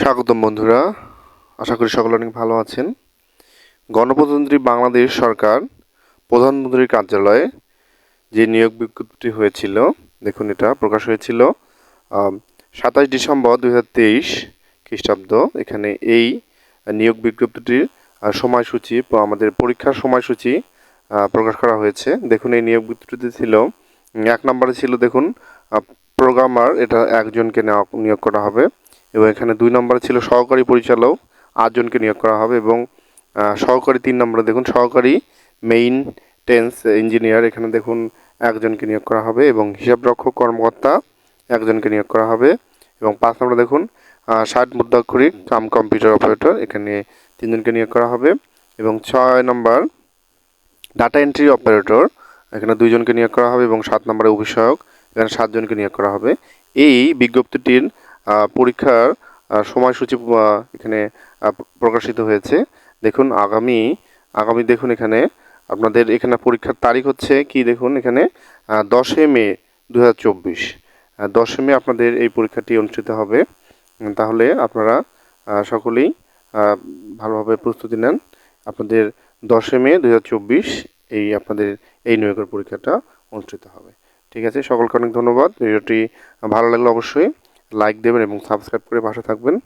স্বাগতম বন্ধুরা। আশা করি সকলে অনেক ভালো আছেন। গণপ্রজাতন্ত্রী বাংলাদেশ সরকার, প্রধানমন্ত্রীর কার্যালয়ে যে নিয়োগ বিজ্ঞপ্তি হয়েছিল, দেখুন এটা প্রকাশ হয়েছিল সাতাশ ডিসেম্বর দুই হাজার তেইশ খ্রিস্টাব্দ। এখানে এই নিয়োগ বিজ্ঞপ্তিটির সময়সূচি, আমাদের পরীক্ষার সময়সূচি প্রকাশ করা হয়েছে। দেখুন এই নিয়োগ বিজ্ঞপ্তিটি ছিল এক নম্বরে ছিল, দেখুন প্রোগ্রামার, এটা একজনকে নেওয়া, নিয়োগ করা হবে। এবং এখানে দুই নম্বরে ছিল সহকারী পরিচালক, আটজনকে নিয়োগ করা হবে এবং সহকারী তিন নম্বরে দেখুন সহকারী মেইন টেন্স ইঞ্জিনিয়ার এখানে দেখুন একজনকে নিয়োগ করা হবে এবং হিসাবরক্ষক কর্মকর্তা একজনকে নিয়োগ করা হবে এবং পাঁচ নম্বরে দেখুন ষাট মুদ্রাক্ষরিক কাম কম্পিউটার অপারেটর, এখানে তিনজনকে নিয়োগ করা হবে এবং ছয় নম্বর ডাটা এন্ট্রি অপারেটর এখানে দুইজনকে নিয়োগ করা হবে এবং সাত নম্বরে অভিষয়ক এখানে সাতজনকে নিয়োগ করা হবে। এই বিজ্ঞপ্তিটির পরীক্ষার সময়সূচি এখানে প্রকাশিত হয়েছে। দেখুন, আগামী আগামী দেখুন এখানে, আপনাদের এখানে পরীক্ষার তারিখ হচ্ছে কি দেখুন এখানে দশে মে দু হাজার চব্বিশ দশই মে আপনাদের এই পরীক্ষাটি অনুষ্ঠিত হবে। তাহলে আপনারা সকলেই ভালোভাবে প্রস্তুতি নেন। আপনাদের দশে মে দু হাজার চব্বিশ এই আপনাদের এই নিয়োগের পরীক্ষাটা অনুষ্ঠিত হবে। ঠিক আছে, সকলকে অনেক ধন্যবাদ। ভিডিওটি ভালো লাগলে অবশ্যই লাইক দেবেন এবং সাবস্ক্রাইব করে পাশে থাকবেন।